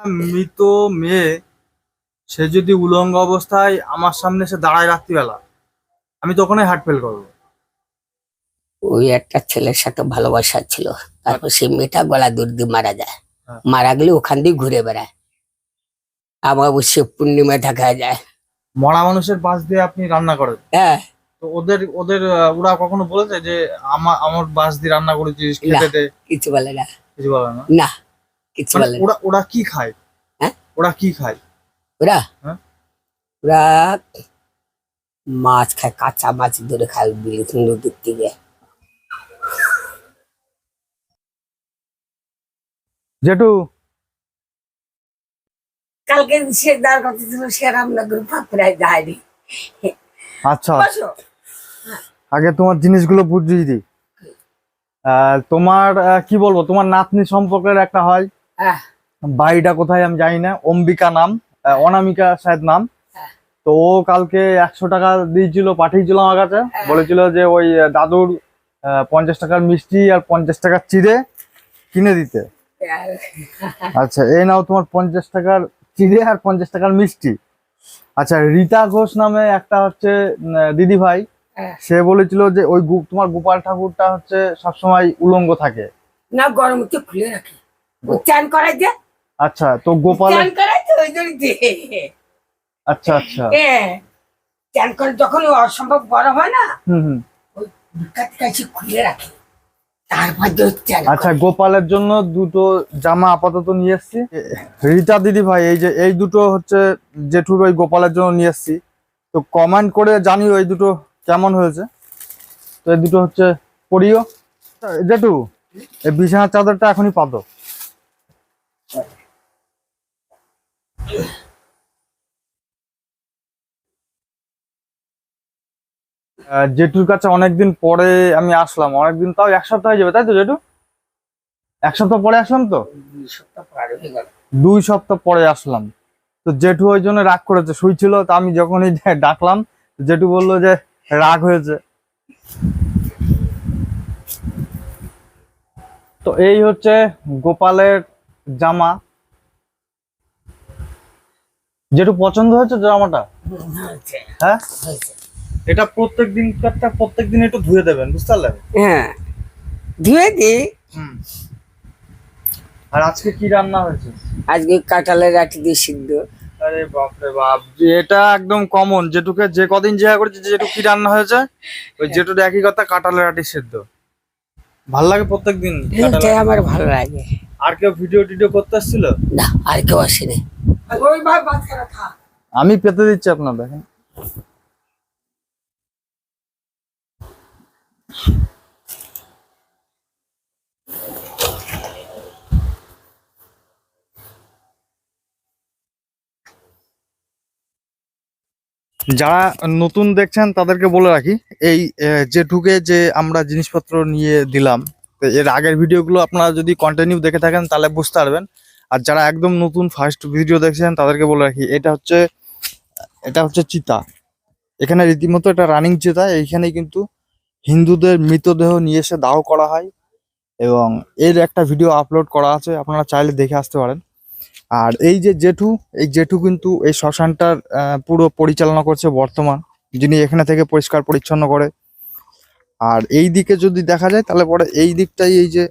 মৃত মেয়ে সে যদি উলঙ্গ অবস্থায় আমার সামনে এসে দাঁড়ায় রাত্রিবেলা আমি তো ওখানে হার্ট ফেল করব। ওই একটা ছেলের সাথে ভালোবাসা ছিল। তারপর সেই মেয়েটা গলা দূর দিয়ে মারা যায়। হ্যাঁ। মারা গেলে ওখান দিয়ে ঘুরে বেড়ায়। আমার অবশ্যই পূর্ণিমা দেখা যায়। মরা মানুষের পাশ দিয়ে আপনি রান্না করেন? হ্যাঁ। তো ওদের ওদের ওরা কখনো বলেছে যে আমার আমার বাস দিয়ে রান্না করেছিস কিছু বলে না। কিছু বলে না? না। মানে বলে ওরা ওরা কি খায়? হ্যাঁ? ওরা কি খায়? ওরা? হ্যাঁ? ওরা মাছ খায় কাঁচা মাছ ধরে খায় বিলি নদীর থেকে জেঠু। কালকে সে দেওয়ার কথা ছিল সে রামনগর পাপড়ায় যায়নি। আচ্ছা। আগে তোমার জিনিসগুলো বুঝিয়ে দিই। আহ, তোমার কি বলব? তোমার নাতনি সম্পর্কের একটা হ্যাঁ। বাড়িটা কোথায় আমি জানি না। অম্বিকা নাম অনামিকা শায়দ নাম। হ্যাঁ। তো ও কালকে একশো টাকা দিয়েছিল পাঠিয়েছিল আমার কাছে। হ্যাঁ। বলেছিল যে ওই দাদুর পঞ্চাশ টাকার মিষ্টি আর পঞ্চাশ টাকার চিড়ে কিনে দিতে। আচ্ছা এই নাও তোমার পঞ্চাশ টাকার চিড়ে আর পঞ্চাশ টাকার মিষ্টি। আচ্ছা রীতা ঘোষ নামে একটা হচ্ছে দিদি ভাই হ্যাঁ। সে বলেছিল যে ওই তোমার গোপাল ঠাকুরটা হচ্ছে সবসময় উলঙ্গ থাকে। না গরম খুলে রাখি। চান করাই দে। আচ্ছা তো গোপাল চান করাই তো ওই জন্য দে। আচ্ছা আচ্ছা। হ্যাঁ চান করে যখন অসম্ভব গরম হয় না হুম হুম। ওই কাছে খুলে রাখি। যে আচ্ছা গোপালের জন্য দুটো জামা আপাতত নিয়ে এসছি। রীতা দিদি ভাই এই যে এই দুটো হচ্ছে জেঠুর ওই গোপালের জন্য নিয়ে এসছি। তো কমেন্ট করে জানিও এই দুটো কেমন হয়েছে। তো এই দুটো হচ্ছে পরিও জেঠু এই বিছানার চাদরটা এখনই পাতো। জেঠুর কাছে অনেকদিন পরে আমি আসলাম। অনেকদিন তাও এক সপ্তাহ হয়ে যাবে তাই তো জেঠু? এক সপ্তাহ পরে আসলাম তো? দুই সপ্তাহ পার আসলাম। তো জেঠু ওই জন্য রাগ করেছে শুইছিল তো আমি যখনই ডাকলাম জেঠু বলল যে রাগ হয়েছে। তো এই হচ্ছে গোপালের জামা। জেঠু পছন্দ হয়েছে জামাটা হ্যাঁ এটা প্রত্যেক দিন প্রত্যেক দিন একটু ধুয়ে দেবেন বুঝতে পারলেন? হ্যাঁ। ধুয়ে দি আর আজকে কি রান্না হয়েছে? আজকে কাঁঠালের রাখি দিয়ে সিদ্ধ। আরে বাপরে বাপ এটা একদম কমন যেটুকে যে কদিন জিজ্ঞাসা করেছে যেটুকু কি রান্না হয়েছে ওই যেটুর একই কথা কাঁঠালের আটি সেদ্ধ। ভালো লাগে প্রত্যেক দিন আমার ভালো লাগে। আর কেউ ভিডিও টিডিও করতে আসছিল? না আর কেউ আসেনি। আমি পেতে দিচ্ছি আপনার দেখেন। যারা নতুন দেখছেন তাদেরকে বলে রাখি এই আহ, ঢুকে যে আমরা জিনিসপত্র নিয়ে দিলাম এর আগের ভিডিওগুলো আপনারা যদি কন্টিনিউ দেখে থাকেন তাহলে বুঝতে পারবেন। আর যারা একদম নতুন ফার্স্ট ভিডিও দেখছেন, তাদেরকে বলে রাখি, এটা হচ্ছে এটা হচ্ছে চিতা। এখানে রীতিমতো এটা রানিং চিতা, এইখানে কিন্তু হিন্দুদের মৃতদেহ নিয়ে এসে দাহ করা হয় এবং এর একটা ভিডিও আপলোড করা আছে, আপনারা চাইলে দেখে আসতে পারেন। আর এই যে জেঠু, এই জেঠু কিন্তু এই শ্মশানটার পুরো পরিচালনা করছে বর্তমান, যিনি এখানে থেকে পরিষ্কার পরিচ্ছন্ন করে। আর এই দিকে যদি দেখা যায়, তাহলে পরে এই দিকটাই এই যে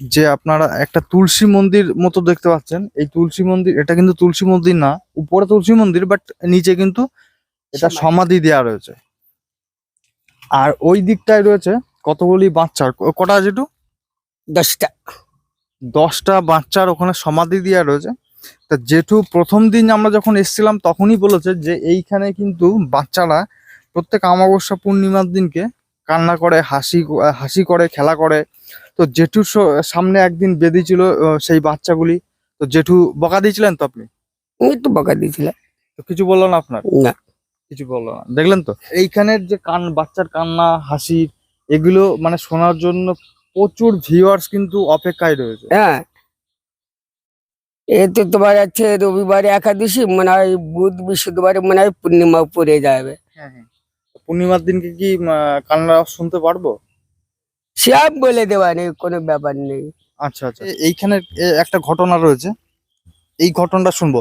যে আপনারা একটা তুলসী মন্দির মতো দেখতে পাচ্ছেন এই তুলসী মন্দির এটা কিন্তু তুলসী মন্দির না উপরে তুলসী মন্দির বাট নিচে কিন্তু এটা সমাধি। দেওয়া রয়েছে। আর ওই দিকটায় রয়েছে কতগুলি বাচ্চার কটা যেটু দশটা। দশটা বাচ্চার ওখানে সমাধি দেওয়া রয়েছে। তা জেঠু প্রথম দিন আমরা যখন এসেছিলাম তখনই বলেছে যে এইখানে কিন্তু বাচ্চারা প্রত্যেক অমাবস্যা পূর্ণিমার দিনকে কান্না করে হাসি হাসি করে খেলা করে। তো জেঠুর সামনে একদিন বেঁধেছিল সেই বাচ্চাগুলি। তো জেঠু বকা দিয়েছিলেন তো আপনি? একটু বকা দিয়েছিলেন তো কিছু বলল না আপনার? না। কিছু বলল না। দেখলেন তো? এইখানের যে কান বাচ্চার কান্না হাসি এগুলো মানে শোনার জন্য প্রচুর ভিউয়ার্স কিন্তু অপেক্ষায় রয়েছে। হ্যাঁ। এ তো তোমার আছে রবিবারে একাদশী মনে হয় বুধ বৃহস্পতিবারে মনে হয় পূর্ণিমা পড়ে যাবে। হ্যাঁ হ্যাঁ। পূর্ণিমার দিনকে কি কান্না শুনতে পারব? সব বলে দেওয়া নেই কোনো ব্যাপার নেই। আচ্ছা আচ্ছা। এইখানে একটা ঘটনা রয়েছে। এই ঘটনাটা শুনব।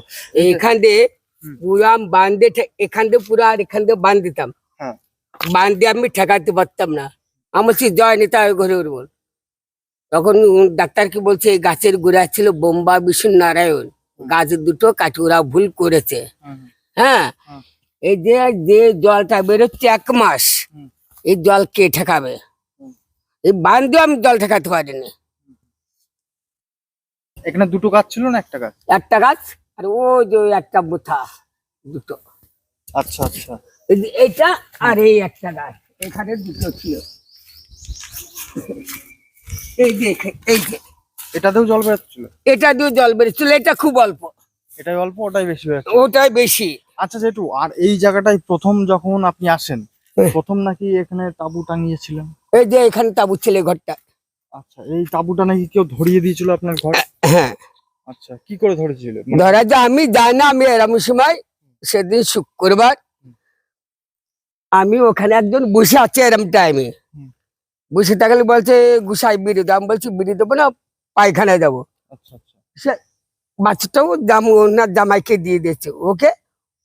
এখান দিয়ে হুম। পুরা বান্ধে এখান দিয়ে পুরা আর এখান দিয়ে বাঁধ দিতাম। হ্যাঁ। বান্ধে আমি ঠেকাতে পারতাম না। আমার সে জয় নেতা ঘরে উঠবো তখন ডাক্তার কি বলছে এই গাছের গোড়া ছিল বোম্বা বিষ্ণু নারায়ণ। গাছ দুটো কাটি ওরা ভুল করেছে। হ্যাঁ। এই যে যে জলটা বেরোচ্ছে এক মাস এই জল কে ঠেকাবে? হুম। বান দিয়ে আমি জল ঠেকাতে পারিনি। এখানে দুটো গাছ ছিল না একটা গাছ? একটা গাছ আর ও যে একটা বোথা দুটো। আচ্ছা আচ্ছা। এই এইটা আর এই একটা গাছ এখানে দুটো ছিল। এই যে এই যে। এটাতেও জল বেরোচ্ছিল? এটা দিয়ে জল বেরোচ্ছিল এটা খুব অল্প। এটাই অল্প ওটাই বেশি ওটাই বেশি। আচ্ছা যেটু আর এই জায়গাটায় প্রথম যখন আপনি আসেন হ্যাঁ। প্রথম নাকি এখানে তাবু টাঙিয়েছিলেন? এই যে এখানে তাবু ছেলে ঘরটা। আচ্ছা এই তাবুটা নাকি কেউ ধরিয়ে দিয়েছিল আপনার ঘর? হ্যাঁ। আচ্ছা কি করে ধরেছিল? ধরা যায় আমি যাই না আমি এরম সময় সেদিন শুক্রবার আমি ওখানে একজন বসে আছে এরম টাইমে। বসে থাকলে বলছে গুসাই বিড়ি আমি বলছি বিড়ি দেবো না পায়খানায় যাব আচ্ছা আচ্ছা। সে বাচ্চাটাও জাম ওনার জামাইকে দিয়ে দিয়েছে। ওকে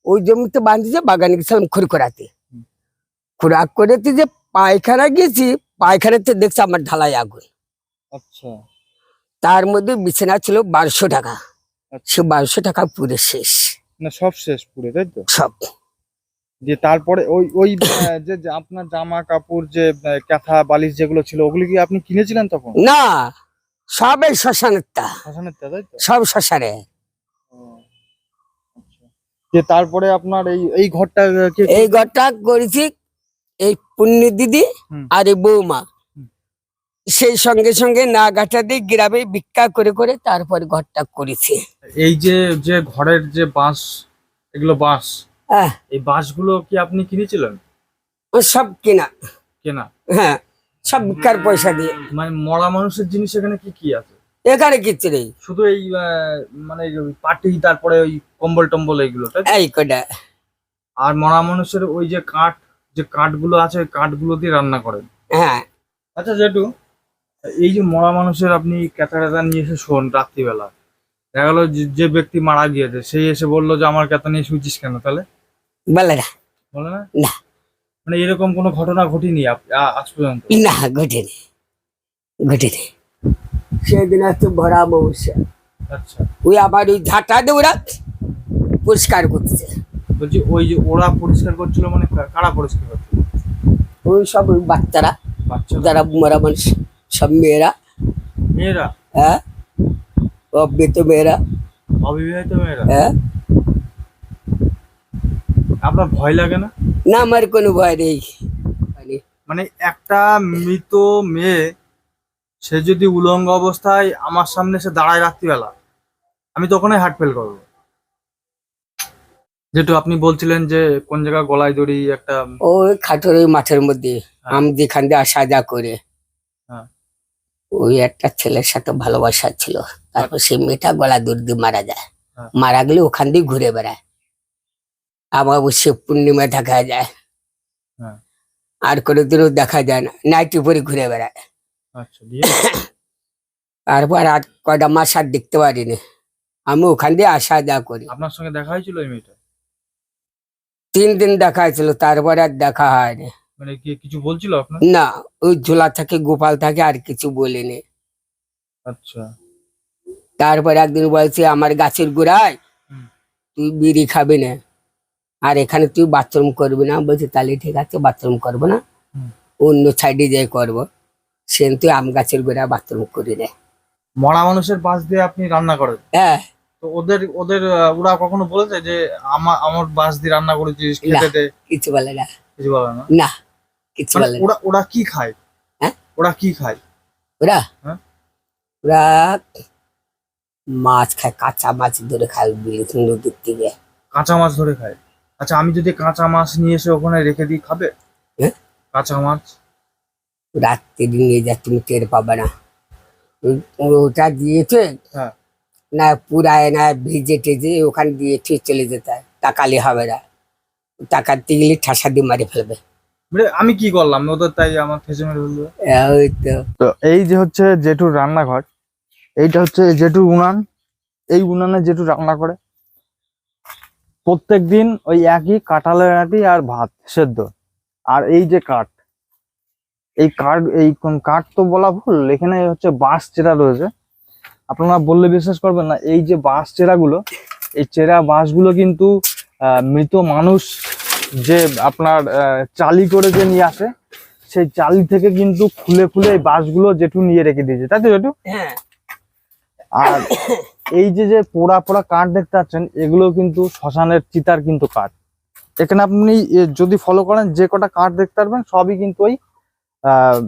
ওই জমিতে বাঁধিয়েছে বাগানে গেছিলাম খড়ি করাতে। খোরাক যে পায়খানা গেছি পায়খানাতে দেখছি আমার ঢালাই আগুন। আচ্ছা। তার মধ্যে বিছানা ছিল বারোশো টাকা। আচ্ছা। সে বারোশো টাকা পুরো শেষ। না সব শেষ পুরো তাই তো? সব। যে তারপরে ওই ওই যে আপনার জামা কাপড় যে কাঁথা বালিশ যেগুলো ছিল ওগুলি কি আপনি কিনেছিলেন তখন? না সব এই শ্মশানেরটা শ্মশানের তা, তাই তো? সব শ্মশানে। আচ্ছা। যে তারপরে আপনার এই এই ঘরটা এই ঘরটা করেছি এই পুণ্যি দিদি আর এই বৌমা। সেই সঙ্গে সঙ্গে না গাটা দিয়ে গ্রামে ভিক্ষা করে করে তারপরে ঘরটা করেছি। এই যে যে ঘরের যে বাঁশ এগুলো বাঁশ হ্যাঁ। এই বাঁশগুলো কি আপনি কিনেছিলেন? সব কেনা। কেনা? হ্যাঁ সব ভিক্ষার পয়সা দিয়ে। মানে মরা মানুষের জিনিস এখানে কি কি আছে? এখানে কিচ্ছু নেই। শুধু এই মানে পাটি তারপরে ওই কম্বল টম্বল এইগুলো? এই কটা। আর মরা মানুষের ওই যে কাঠ যে কাঠগুলো আছে ওই কাঠগুলো দিয়ে রান্না করেন। হ্যাঁ। আচ্ছা জেঠু এই যে মরা মানুষের আপনি ক্যাথা ট্যাথা নিয়ে এসে শোন রাত্রিবেলা। দেখা গেলো যে- ব্যক্তি মারা গিয়েছে সেই এসে বলল যে আমার ক্যাথা নিয়ে শুয়েছিস কেন তাহলে? বলে না। বলে না? না। মানে এরকম কোনো ঘটনা ঘটেনি আপ- আ- আজ পর্যন্ত? না ঘটেনি। ঘটেনি। সেদিন আছে ভরা মৌসা আচ্ছা। ওই আবার ওই ঝাঁটা ওরা পরিষ্কার করছে বলছি ওই যে ওরা পরিষ্কার করছিল মানে কারা পরিষ্কার করছিল? ওই সব বাচ্চারা বাচ্চা যারা মরা মানুষ সব মেয়েরা। মেয়েরা? হ্যাঁ। অবিত মেয়েরা। অবিবাহিত মেয়েরা? হ্যাঁ। আপনার ভয় লাগে না? না আমার কোনো ভয় নেই। মানে একটা মৃত মেয়ে সে যদি উলঙ্গ অবস্থায় আমার সামনে সে দাঁড়ায় রাত্রিবেলা আমি তখনই হার্ট ফেল করব। যেহেতু আপনি বলছিলেন যে কোন জায়গায় গলায় দড়ি একটা ওই খাটোর ওই মাঠের মধ্যে আমি যেখান দিয়ে আসা যা করে। হ্যাঁ। ওই একটা ছেলের সাথে ভালোবাসা ছিল। তারপর সেই মেয়েটা গলা দূর দিয়ে মারা যায়। হ্যাঁ। মারা গেলে ওখান দিয়ে ঘুরে বেড়ায়। আবার সে পূর্ণিমা দেখা যায়। হ্যাঁ। আর কোনোদিনও দেখা যায় না। নাইটি পরে ঘুরে বেড়ায়। আচ্ছা দিয়ে? তারপর আর কয়টা মাস আর দেখতে পারিনি। আমি ওখান দিয়ে আসা যা করি। আপনার সঙ্গে দেখা হয়েছিল ওই মেয়েটা তিন দিন দেখা হয়েছিল তারপর আর দেখা হয়নি। মানে কি কিছু বলছিল আপনার? না ওই ঝোলা থাকে গোপাল থাকে আর কিছু বলিনি। আচ্ছা। তারপর একদিন বলছে আমার গাছের গোড়ায় তুই বিড়ি খাবি না আর এখানে তুই বাথরুম করবি না। বলছে তাহলে ঠিক আছে বাথরুম করব না। অন্য সাইডে যাই করব। সে তুই আম গাছের গোড়ায় বাথরুম করি না মরা মানুষের পাশ দিয়ে আপনি রান্না করেন? হ্যাঁ। তো ওদের ওদের ওরা কখনো বলেছে যে আমার আমার বাস দিয়ে রান্না করেছিস খেতে কিছু বলে না। কিছু বলে না? না কিছু মানে বলে ওরা ওরা কি খায়? হ্যাঁ? ওরা কি খায়? ওরা? হ্যাঁ? ওরা মাছ খায় কাঁচা মাছ ধরে খায় নদীর থেকে কাঁচা মাছ ধরে খায়? আচ্ছা আমি যদি কাঁচা মাছ নিয়ে এসে ওখানে রেখে দিই খাবে? হ্যাঁ? কাঁচা মাছ? রাত্রি নিয়ে যা তুমি টের পাবে না। ওটা দিয়েছে হ্যাঁ। না পুরায় না ভিজে টেজে ওখানে দিয়ে ঠিক চলে যেতে হয়। টাকালে হবে না। টাকা গেলে ঠাসা দিয়ে মারি ফেলবে। মানে আমি কি করলাম? ওদের তাই আমার খেসে মেরে ফেলবে ওই তো। তো এই যে হচ্ছে জেঠুর রান্নাঘর এইটা হচ্ছে জেঠুর উনান। এই উনানে জেঠু রান্না করে। প্রত্যেক দিন ওই একই কাঁঠালের আটি আর ভাত সেদ্ধ। আর এই যে কাঠ এই কাঠ এই কাঠ তো বলা ভুল এখানে হচ্ছে বাঁশ যেটা রয়েছে আপনারা বললে বিশ্বাস করবেন না এই যে বাঁশ চেরাগুলো এই চেরা বাঁশগুলো কিন্তু আহ, মৃত মানুষ যে আপনার চালি করে যে নিয়ে আসে সেই চালি থেকে কিন্তু খুলে খুলে এই বাঁশগুলো জেঠু নিয়ে রেখে দিয়েছে। তাই তো জেঠু? হ্যাঁ। আর এই যে যে পোড়া পোড়া কাঠ দেখতে পাচ্ছেন এগুলো কিন্তু শ্মশানের চিতার কিন্তু কাঠ। এখানে আপনি যদি ফলো করেন যে কটা কাঠ দেখতে পারবেন সবই কিন্তু ওই আহ,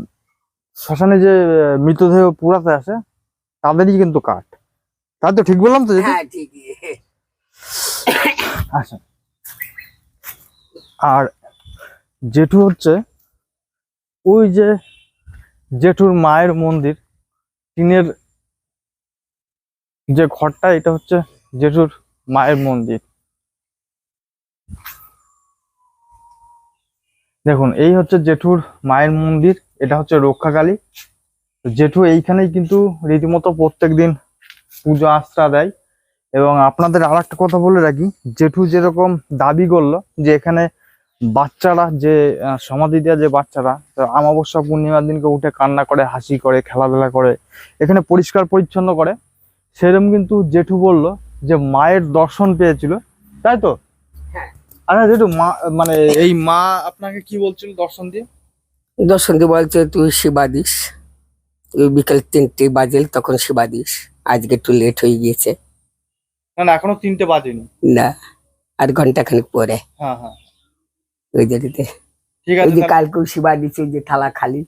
শ্মশানে যে মৃতদেহ পোড়াতে আসে তাদেরই কিন্তু কাঠ। তাই তো ঠিক বললাম তো হ্যাঁ ঠিকই। আচ্ছা। আর জেঠু হচ্ছে ওই যে জেঠুর মায়ের মন্দির টিনের যে ঘরটা এটা হচ্ছে জেঠুর মায়ের মন্দির। দেখুন এই হচ্ছে জেঠুর মায়ের মন্দির এটা হচ্ছে রক্ষাকালী। জেঠু এইখানেই কিন্তু রীতিমতো প্রত্যেকদিন পুজো আশ্রা দেয়। এবং আপনাদের আর একটা কথা বলে রাখি জেঠু যেরকম দাবি করল যে এখানে বাচ্চারা যে সমাধি দেওয়া যে বাচ্চারা তো অমাবস্যা পূর্ণিমার দিনকে উঠে কান্না করে হাসি করে খেলাধুলা করে এখানে পরিষ্কার পরিচ্ছন্ন করে। সেরকম কিন্তু জেঠু বলল যে মায়ের দর্শন পেয়েছিল তাই তো? হ্যাঁ। আচ্ছা জেঠু মা মানে এই মা আপনাকে কি বলছিল দর্শন দিয়ে? দর্শন দিয়ে বলছে তুই সেবা দিস তুই বিকেল তিনটে বাজে তখন সেবা দিস। আজকে একটু লেট হয়ে গিয়েছে। না না এখনও তিনটে বাজেনি। না আর ঘণ্টা খানিক পরে। হ্যাঁ হ্যাঁ। ওই ঠিক ওই আছে যে কালকেও সেবা দিচ্ছে যে থালা খালি।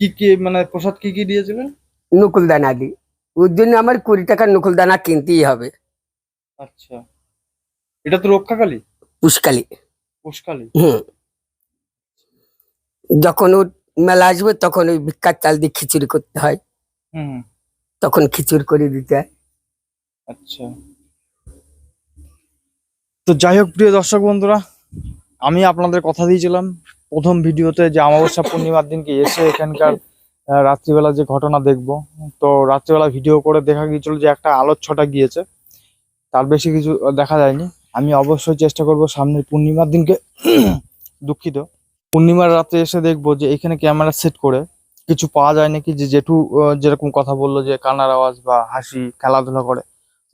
কি কি মানে প্রসাদ কি কি দিয়েছিলেন? নকুল দানা দি। ওর জন্য আমার কুড়ি টাকার নকুল দানা কিনতেই হবে। আচ্ছা। এটা তো রক্ষাকালী? পুষ্কালি। পুষ্কালী। হুম। যখন ওর মেলা আসবে তখন ওই ভিক্ষার চাল দিয়ে খিচুড়ি করতে হয়। তখন খিচুড়ি করে দিতে হয়। আচ্ছা। তো যাই হোক প্রিয় দর্শক বন্ধুরা আমি আপনাদের কথা দিয়েছিলাম প্রথম ভিডিওতে যে অমাবস্যা পূর্ণিমার দিনকে এসে এখানকার রাত্রিবেলা যে ঘটনা দেখব। তো রাত্রিবেলা ভিডিও করে দেখা গিয়েছিল যে একটা আলোর ছটা গিয়েছে। তার বেশি কিছু দেখা যায়নি। আমি অবশ্যই চেষ্টা করব সামনের পূর্ণিমার দিনকে দুঃখিত। পূর্ণিমার রাতে এসে দেখব যে এখানে ক্যামেরা সেট করে কিছু পাওয়া যায় নাকি? যে জেঠু যেরকম কথা বলল যে কানার আওয়াজ বা হাসি, খেলাধুলা করে।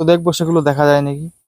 তো দেখব সেগুলো দেখা যায় নাকি?